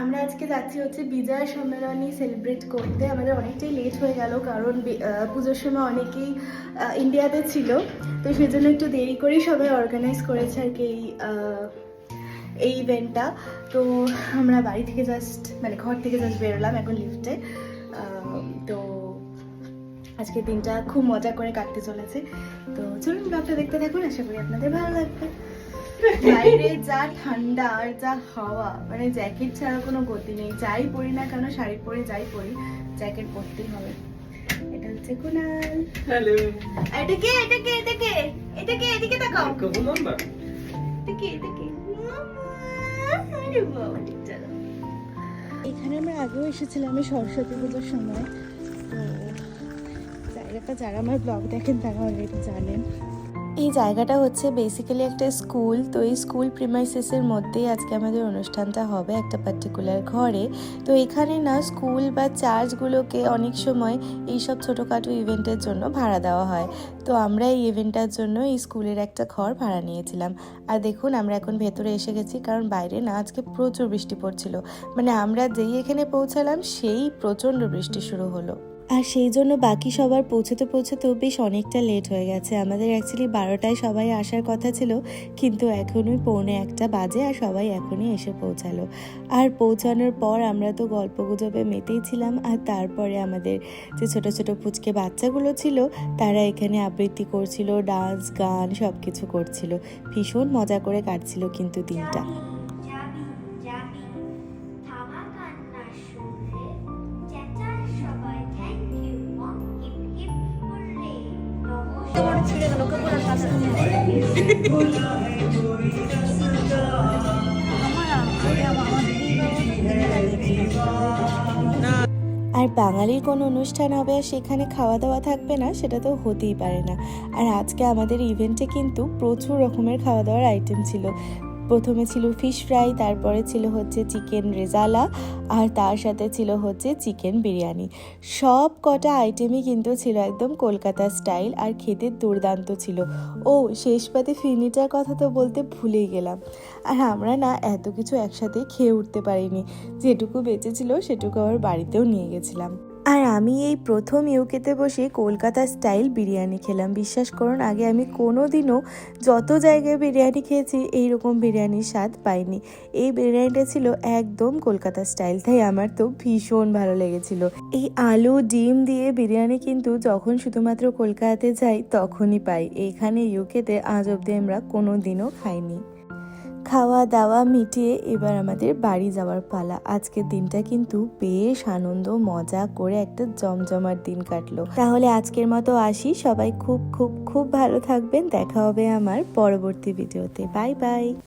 আমরা আজকে যাচ্ছি হচ্ছে বিজয় সম্মেলনী সেলিব্রেট করতে। আমাদের অনেকটাই লেট হয়ে গেল, কারণ পুজোর সময় অনেকেই ইন্ডিয়াতে ছিল। তো সেজন্য একটু দেরি করেই সবাই অর্গানাইজ করেছে আর কি এই এই ইভেন্টটা তো আমরা বাড়ি থেকে জাস্ট মানে ঘর থেকে জাস্ট বেরোলাম এখন লিফটে তো আজকের দিনটা খুব মজা করে কাটতে চলেছে। তো চলুন ব্লগটা দেখতে থাকুন, আশা করি আপনাদের ভালো লাগবে। বাইরে যা ঠান্ডা আর যা হাওয়া মানে জ্যাকেট ছাড়া কোনো গতি নেই। যাই পরি না কেন শাড়ি পরে যাই পরি জ্যাকেট পরতেই হবে। এটা হচ্ছে কুনাল। হ্যালো এটা কে? এটা কে? এটা কে? এটা কে? এদিকে তাকাও। কবু নাম্বার এটা কে? এটা কে? আরে বাবা, চলো। এখানে আমরা আগেও এসেছিলাম এই সরস্বতী পুজোর সময়। তো জায়গাটা যারা আমার ব্লগ দেখেন তারা অলরেডি জানেন। এই জায়গাটা হচ্ছে বেসিক্যালি একটা স্কুল তো এই স্কুল প্রিমাইসেসের মধ্যেই আজকে আমাদের অনুষ্ঠানটা হবে একটা পার্টিকুলার ঘরে। তো এখানে না স্কুল বা চার্চগুলোকে অনেক সময় এইসব ছোটোখাটো ইভেন্টের জন্য ভাড়া দেওয়া হয়। তো আমরা এই ইভেন্টটার জন্য এই স্কুলের একটা ঘর ভাড়া নিয়েছিলাম। আর দেখুন আমরা এখন ভেতরে এসে গেছি, কারণ বাইরে না আজকে প্রচুর বৃষ্টি পড়ছিল। মানে আমরা যেই এখানে পৌঁছালাম, সেই প্রচণ্ড বৃষ্টি শুরু হলো। আর সেই জন্য বাকি সবার পৌঁছতে পৌঁছতেও বেশ অনেকটা লেট হয়ে গেছে। আমাদের অ্যাকচুয়ালি বারোটায় সবাই আসার কথা ছিল, কিন্তু এখনই পৌনে একটা বাজে আর সবাই এখনই এসে পৌঁছালো। আর পৌঁছানোর পর আমরা তো গল্প গুজবে মেতেই ছিলাম, আর তারপরে আমাদের যে ছোট ছোট পুচকে বাচ্চাগুলো ছিল, তারা এখানে আবৃত্তি করছিল ডান্স গান সব কিছু করছিল। ভীষণ মজা করে কাটছিল কিন্তু দিনটা। আর বাঙালির কোনো অনুষ্ঠান হবে আর সেখানে খাওয়া দাওয়া থাকবে না, সেটা তো হতেই পারে না। আর আজকে আমাদের ইভেন্টে কিন্তু প্রচুর রকমের খাওয়া দাওয়ার আইটেম ছিল। প্রথমে ছিল ফিশ ফ্রাই তারপরে ছিল হচ্ছে চিকেন রেজালা আর তার সাথে ছিল হচ্ছে চিকেন বিরিয়ানি। সব কটা আইটেমই কিন্তু ছিল একদম কলকাতা স্টাইল আর খেতে দুর্দান্ত ছিল। ও, শেষ পাতে ফিরনিটার কথা তো বলতে ভুলেই গেলাম। আর আমরা না এত কিছু একসাথে খেয়ে উঠতে পারিনি। যেটুকু বেঁচেছিল সেটুকু আবার বাড়িতেও নিয়ে গেছিলাম। আর আমি এই প্রথম ইউকেতে বসে কলকাতা স্টাইল বিরিয়ানি খেলাম। বিশ্বাস করুন, আগে আমি কোনো দিনও যত জায়গায় বিরিয়ানি খেয়েছি এই রকম বিরিয়ানির স্বাদ পাইনি। এই বিরিয়ানিটা ছিল একদম কলকাতা স্টাইল, তাই আমার তো ভীষণ ভালো লেগেছিল। এই আলু, ডিম দিয়ে বিরিয়ানি কিন্তু যখন শুধুমাত্র কলকাতাতে যাই, তখনই পাই। এখানে ইউকেতে আজ অব্দি আমরা কোনো দিনও খাইনি। খাওয়া দাওয়া মিটিয়ে এবার আমাদের বাড়ি যাওয়ার পালা। আজকের দিনটা কিন্তু বেশ আনন্দ, মজা করে একটা জমজমার দিন কাটলো। তাহলে আজকের মতো আসি। সবাই খুব খুব খুব ভালো থাকবেন। দেখা হবে আমার পরবর্তী ভিডিওতে। Bye bye.